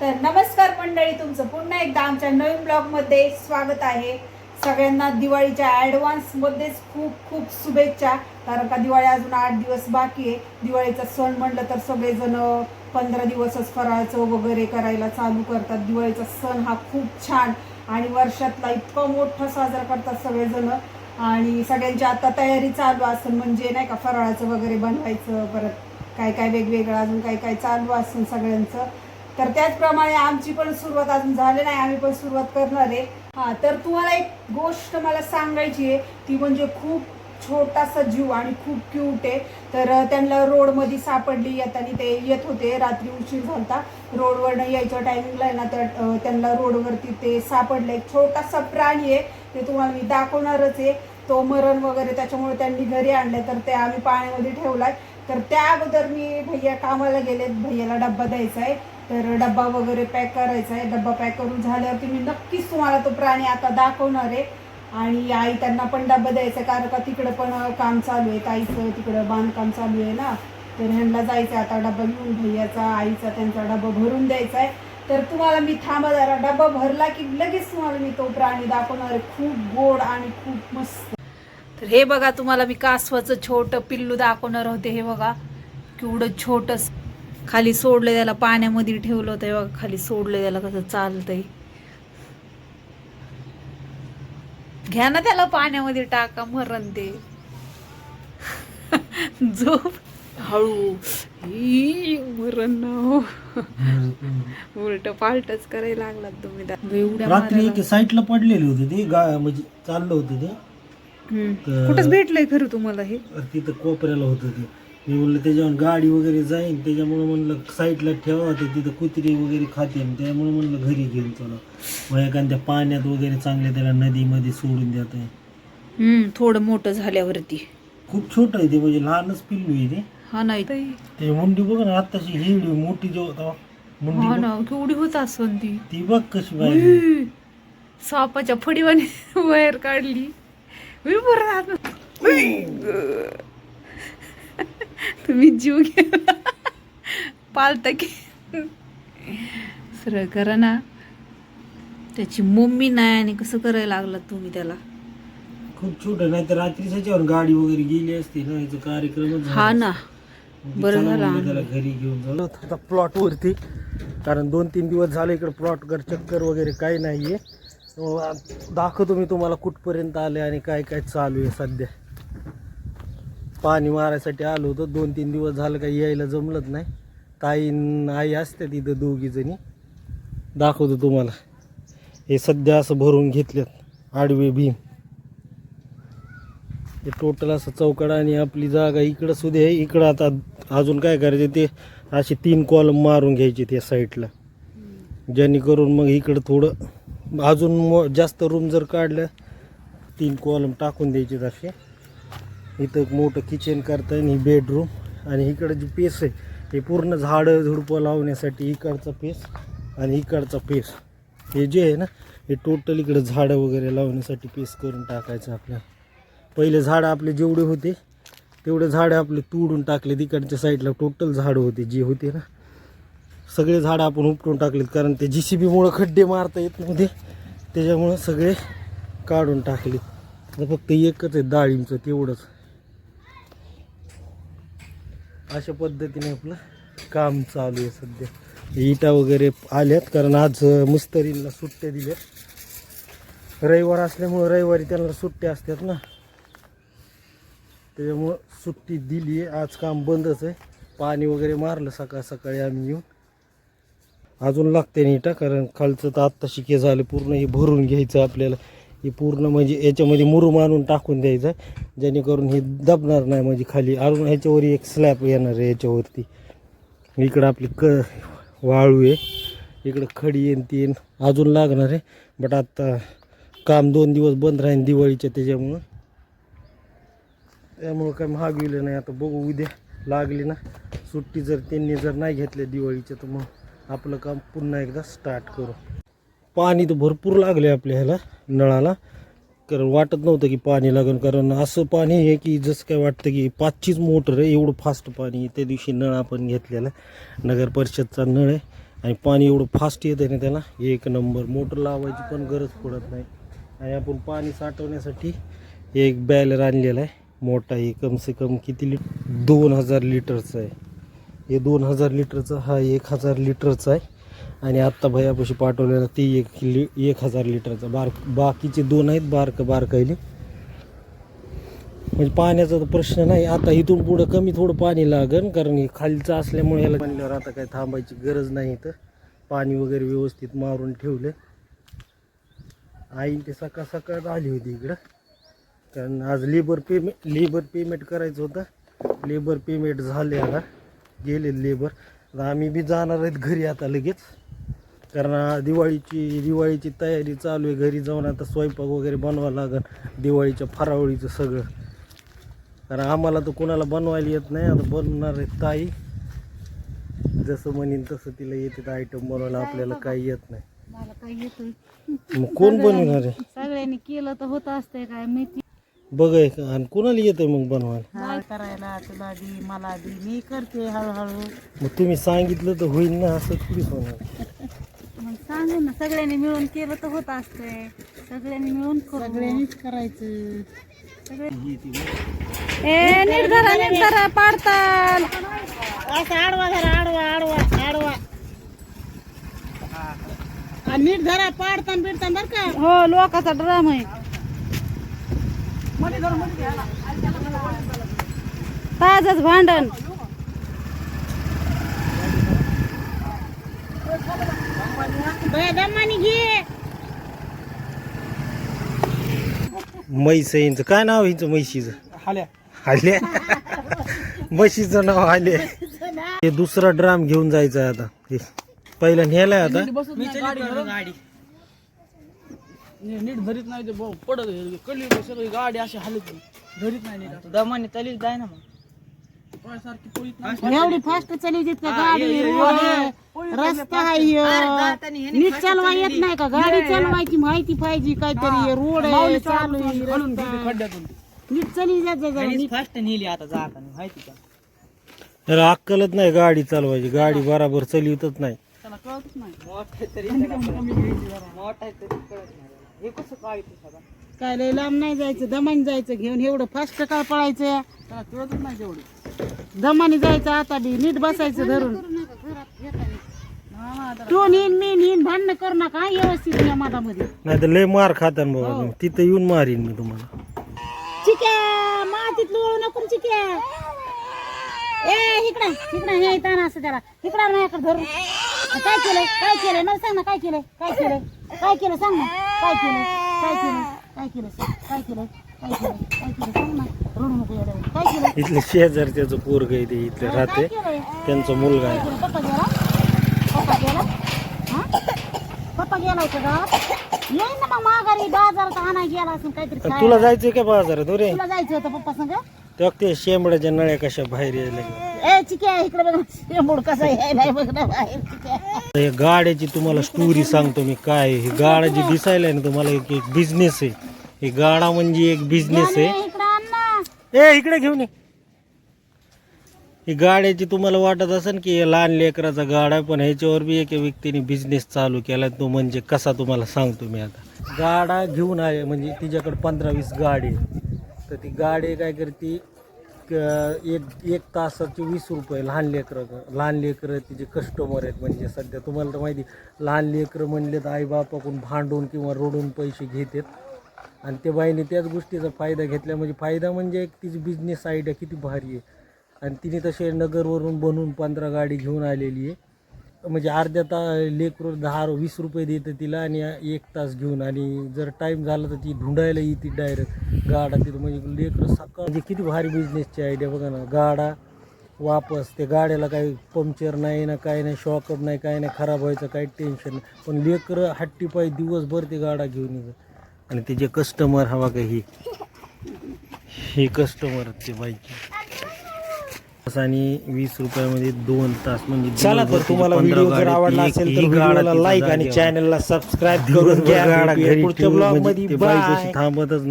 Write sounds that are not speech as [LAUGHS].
तर नमस्कार मंडळी तुमचं पुन्हा एकदा आमच्या नवीन ब्लॉगमध्ये स्वागत आहे. सगळ्यांना दिवाळीच्या ॲडव्हान्समध्येच खूप खूप शुभेच्छा. कारण का दिवाळी अजून आठ दिवस बाकी आहे. दिवाळीचा सण म्हणलं तर सगळेजण पंधरा दिवसच फराळाचं वगैरे करायला चालू करतात. दिवाळीचा सण हा खूप छान आणि वर्षातला इतका मोठा साजरा करतात सगळेजण. आणि सगळ्यांची आता तयारी चालू असेल म्हणजे नाही का फराळाचं वगैरे बनवायचं परत काय काय वेगवेगळं अजून काय काय चालू असेल सगळ्यांचं. तर त्याचप्रमाणे आमची पण सुरुवात अजून झाली नाही आम्ही पण सुरुवात करणार आहे. हा तर तुम्हाला एक गोष्ट मला सांगायची आहे ती म्हणजे खूप छोटासा जीव आणि खूप क्यूट आहे. तर त्यांना रोडमध्ये सापडली येताना ते येत होते रात्री उशीर झालता. रोडवरनं यायच्या टायमिंगला आहे ना तर त्यांना रोडवरती ते सापडलं. एक छोटासा प्राणी आहे ते तुम्हाला मी दाखवणारच आहे. तो मरण वगैरे त्याच्यामुळे त्यांनी घरी आणलं तर ते आम्ही पाण्यामध्ये ठेवलाय. तर त्या अगोदर मी भैया कामाला गेलेत भैयाला डब्बा द्यायचा आहे. तर डब्बा वगैरे पॅक करायचा आहे. डब्बा पॅक करून झाल्यावरती मी नक्कीच तुम्हाला तो प्राणी आता दाखवणार आहे. आणि आई त्यांना पण डब्बा द्यायचा आहे कारण का तिकडं पण काम चालू आहे. ताईचं तिकडं बांधकाम चालू आहे ना. तर ह्यांना जायचं आहे आता डब्बा घेऊन. भैयाचा आईचा त्यांचा डब्बा भरून द्यायचा आहे. तर तुम्हाला मी थांबा जरा. डब्बा भरला की लगेच तुम्हाला मी तो प्राणी दाखवणार आहे. खूप गोड आणि खूप मस्त. तर हे बघा तुम्हाला मी कासवाचं छोटं पिल्लू दाखवणार होते. हे बघा केवढं छोटंसं. खाली सोडलं त्याला पाण्यामध्ये ठेवलं होतं. हे बघा खाली सोडलं त्याला कसं चालतंय. घ्या ना त्याला पाण्यामध्ये टाका मरण ते. [LAUGHS] झोप. हळू. मरण ना हो. उलट पालटच करायला लागलात तुम्ही एवढ्या रात्री मारायला. एक साईडला पडलेले होते ते गा म्हणजे चाललं होतं ते. कुठंच भेटलंय खरं तुम्हाला हे? तिथं कोपऱ्याला होतं ते. मी म्हणलं त्याच्यावर गाडी वगैरे जाईन त्याच्यामुळे म्हणलं साईडला ठेवा ते तिथं कुत्री वगैरे खाते. त्यामुळे म्हणलं घरी घेऊन चला. मग एखाद्या पाण्यात वगैरे चांगले त्याला नदीमध्ये सोडून देत आहे. हम्म थोडं मोठं झाल्यावरती. खूप छोटं आहे ते म्हणजे लहानच पिल्लू आहे ते. हा नाही. ते मुंडी बघ ना आत्ताशी हिरडी मोठी जो तेव्हा मुंडी हा बघ, ना केवढी होत असन ती. ती बघ कशी पाहिजे उई, सापाच्या फडीवाने [LAUGHS] बाहेर काढली. उई, बरं झालं. उई, ग. तुम्ही जीव घ्या पालता की. सरळ करा ना. त्याची मम्मी नाही आणि कसं करायला लागला तुम्ही त्याला? खूप छोटं नाही तर रात्री त्याच्यावर गाडी वगैरे गेली असती ना याचा कार्यक्रमच झाला हा ना. बरं झालं. घरी घेऊन जाऊ. आता प्लॉट वरती कारण दोन तीन दिवस झाले इकडे प्लॉट कर चक्कर वगैरे काही नाहीये. दाखवतो मी तुम्हाला कुठपर्यंत आले आणि काय काय चालू आहे सध्या. पाणी मारायसाठी आलो होतो. दोन तीन दिवस झालं काही यायला जमलंच नाही. ताई आई असते तिथं दोघी जणी. दाखवतो तुम्हाला. हे सध्या असं भरून घेतल्यात आडवे भीम. हे टोटल असं चौकड आणि आपली जागा इकडं सुद्धा आहे. इकडं आता अजून काय करायचे ते असे तीन कॉलम मारून घ्यायचे त्या साईडला जेणेकरून मग इकडं थोडं अजून मो जास्त रूम जर काढलं तीन कॉलम टाकून द्यायचे असे. इथं एक मोठं किचन करता येईल ही बेडरूम आणि इकडं जी पेस आहे हे पूर्ण झाडं झुडपं लावण्यासाठी इकडचा पेस आणि इकडचा पेस हे जे आहे ना हे टोटल इकडं झाडं वगैरे लावण्यासाठी पेस करून टाकायचं आपल्याला. पहिले झाडं आपले जेवढे होते तेवढे झाडं आपले तोडून टाकले. तिकडच्या साईडला टोटल झाडं होते जे होते ना. सगळे झाडं आपण उपटून टाकलेत कारण ते जी सी बीमुळं खड्डे मारता येत नव्हते. त्याच्यामुळं सगळे काढून टाकले फक्त एकच आहे डाळींचं तेवढंच. अशा पद्धतीने आपलं काम चालू आहे सध्या. इटा वगैरे आल्यात कारण आज मुस्तरीला सुट्ट्या दिल्यात. रविवार असल्यामुळं रविवारी त्यांना सुट्ट्या असतात ना. त्याच्यामुळं सुट्टी दिली आहे. आज काम बंदच आहे. पाणी वगैरे मारलं सकाळ सकाळी आम्ही येऊन. अजून लागते नीटा कारण खालचं तर आत्ता शिके झालं पूर्ण हे भरून घ्यायचं आपल्याला. हे पूर्ण म्हणजे याच्यामध्ये मुरुम आणून टाकून द्यायचं. जेणेकरून हे दबणार नाही म्हणजे खाली. अजून ह्याच्यावर एक स्लॅब येणार आहे याच्यावरती. इकडं आपली क वाळू आहे. इकडं खडी येईन तीन अजून लागणार आहे. बट आता काम दोन दिवस बंद राहीन दिवाळीच्या त्याच्यामुळं. त्यामुळं काय महाग गेलं नाही. आता बघू उद्या लागली ना. सुट्टी जर त्यांनी जर नाही घेतल्या दिवाळीच्या तर मग आपलं काम पुन्हा एकदा स्टार्ट करू. पाणी तर भरपूर लागले आपल्या ह्याला नळाला. कारण वाटत नव्हतं की पाणी लागेल कारण असं पाणी आहे की जसं काय वाटतं की पाचचीच मोटर आहे एवढं फास्ट पाणी त्या दिवशी नळ आपण घेतलेला नगर परिषदचा नळ आहे आणि पाणी एवढं फास्ट येतं ना त्याला. एक नंबर मोटर लावायची पण गरज पडत नाही. आणि आपण पाणी साठवण्यासाठी एक बॅलर आणलेला आहे. मोठा आहे कम से कम किती लिट दोन हजार लिटरचा आहे. हे दोन हजार लिटरचा हा एक हजार लिटरचा आहे. आणि आत्ता भयापाशी पाठवलेला ते एक लि एक हजार लिटरचा बार बाकीचे दोन आहेत बारकं बारकाईले. म्हणजे पाण्याचा तर प्रश्न नाही. आता इथून पुढं कमी थोडं पाणी लागन कारण हे खालचं असल्यामुळे याला म्हणल्यावर आता काही थांबायची गरज नाही तर पाणी वगैरे व्यवस्थित मारून ठेवलं. आई ते सकाळ सकाळ आली होती इकडं. कारण आज लेबर पेमेंट लेबर पेमेंट करायचं होतं. लेबर पेमेंट झाले आता. गेले लेबर. आम्ही बी जाणार आहेत घरी आता लगेच. कारण दिवाळीची दिवाळीची तयारी चालू आहे. घरी जाऊन आता स्वयंपाक वगैरे बनवावं लागन दिवाळीच्या फरावळीचं सगळं. कारण आम्हाला तर कोणाला बनवायला येत नाही. आता बनवणार आहे ताई. जसं म्हणीन तसं तिला येते आयटम बनवायला आपल्याला काही येत नाही. मला येतोय मग कोण बनवणार आहे? सगळ्यांनी केलं तर होत असतंय काय बघाय का आणि कोणाला येतंय मग बनवायला? डाळ करायला तुला दी मला दी मी करते हळूहळू. मग तुम्ही सांगितलं तर होईल ना असं थोडीच होणार? सांगू ना सगळ्यांनी मिळून केलं तर होत असतंय. सगळ्यांनी मिळून सगळ्यांनीच करायचं. ए नीट धरा नीट धरा पाडताल. असं आडवा धरा आडवा आडवा आडवा. आणि नीट धरा पाडतान बिडतान बर का? हो लोकाचा ड्राम आहे. ताजच भांडण. दमानी घे. म्हैस आहे हिचं काय नाव हिचं म्हैशीचं? हाल्या. आले म्हशीचं नाव आले हे दुसरा ड्राम घेऊन जायचं आहे आता. हे पहिला नेलाय आता. गाडी नीट धरीत नाही ते भाऊ. पडत कळली सगळी गाडी अशी हालत धरीत नाही नीट. दमाने तलीच जाय ना मग. एवढी फास्ट चालली का गाडी रोड रस्ता आहे नीट चालवा येत नाही का? गाडी चालवायची माहिती पाहिजे काहीतरी रोड आहे चालू आहे, रस्ता आहे. खड्ड्यातून. नीट चालली जात जा जरा नीट. फास्ट नेली आता जाताना माहिती का? त्याला अक्कलच नाही गाडी चालवायची. गाडी बराबर चलिवतच नाही. त्याला कळतच नाही. मोठ तरी मोठ आहे तरी कळत नाही. हे कसं काय ते सगळं? काय लय लांब नाही जायचं दमाने जायचं घेऊन एवढं फास्ट काय पळायचं? त्याला कळतच नाही तेवढी. दमाने जायचं आता बी नीट बसायचं धरून. तू नीन मी नीन भांडणं कर नका हा, व्यवस्थित या मातामध्ये नाही तर लय मार खातान बाबा तुम्ही. तिथं येऊन मारीन मी तुम्हाला. चिक्या मातीत लोळू नको चिक्या. ए इकडे इकडे हे ताना असं त्याला. इकडे माझ्याकडे धरून. काय केलंय? काय केलंय? मला सांग ना काय केलंय? काय केलंय? काय केलं सांग ना. काय केलं काय केलं काय केलं सांग. काय केलंय काय केलं? काय केलं? सांग ना. रडू नको एवढं. काय केलं? इथले शेजार त्याचं पोरग आहे ते इथले राहते. त्यांचा मुलगा आहे. केलं? पप्पा गेला? पप्पा गेला? हा? पप्पा गेलाय का? गावात येईन ना मग माघारी. बाजारात आणाय गेला असेल काहीतरी आणि खायला. तुला जायचंय का बाजारात? रे तुला जायचं होतं पप्पा संग? तेव्हा ते शेंबड्याच्या नळ्या कशा बाहेर यायला लागल्या. ए चिक्या इकडे बघ शेंबूड कसा यायलाय बघ ना बाहेर चिक्या. आता या गाड्याची तुम्हाला स्टोरी सांगतो मी काय आहे. ही गाडा जी दिसायला आहे ना तुम्हाला एक एक बिझनेस आहे. हे गाडा म्हणजे एक बिझनेस आहे. इकडे आण ना. ए इकडे घेऊन ये. ही गाड्याची तुम्हाला वाटत असेल की हे लहान लेकराचा गाडा आहे, पण ह्याच्यावर बी एका व्यक्तीने बिझनेस चालू केला तो म्हणजे कसा तुम्हाला सांगतो मी आता. गाडा घेऊन आहे म्हणजे तिच्याकडे पंधरा वीस गाडी आहे. तर ती गाडी काय करते एक एक तासाचे वीस रुपये लहान लेकरं लहान लेकरं तिचे कस्टमर आहेत. म्हणजे सध्या तुम्हाला तर माहिती लहान लेकरं म्हणले तर आईबापाकडून भांडून किंवा रडून पैसे घेतात. आणि त्या बाईने त्याच गोष्टीचा फायदा घेतला. म्हणजे फायदा म्हणजे एक तिची बिझनेस आयडिया किती भारी आहे. आणि तिने तसे नगरवरून बनवून पंधरा गाडी घेऊन आलेली आहे. म्हणजे अर्ध्या ता लेकरवर दहा वीस रुपये देतं तिला आणि एक तास घेऊन. आणि जर टाईम झाला तर ती धुंडायला येते डायरेक्ट गाडा तिथं म्हणजे लेकरं सकाळ म्हणजे किती भारी बिझनेसची आयडिया बघा ना. गाडा वापस ते गाड्याला काही पंक्चर नाही ना काही नाही शॉकअप नाही काही नाही खराब व्हायचं काही टेन्शन नाही. पण लेकरं हट्टी पाय दिवसभर ते गाडा घेऊन येतात आणि ते जे कस्टमर हवा का ही. हे कस्टमर ते बाईकचे आणि वीस रुपयामध्ये दोन तास म्हणजे चला तर तुम्हाला व्हिडिओ जर आवडला असेल तर व्हिडिओला लाईक आणि. चॅनलला सबस्क्राईब करून घ्या. पुढच्या ब्लॉग म्हणजे मध्ये. थांबतच.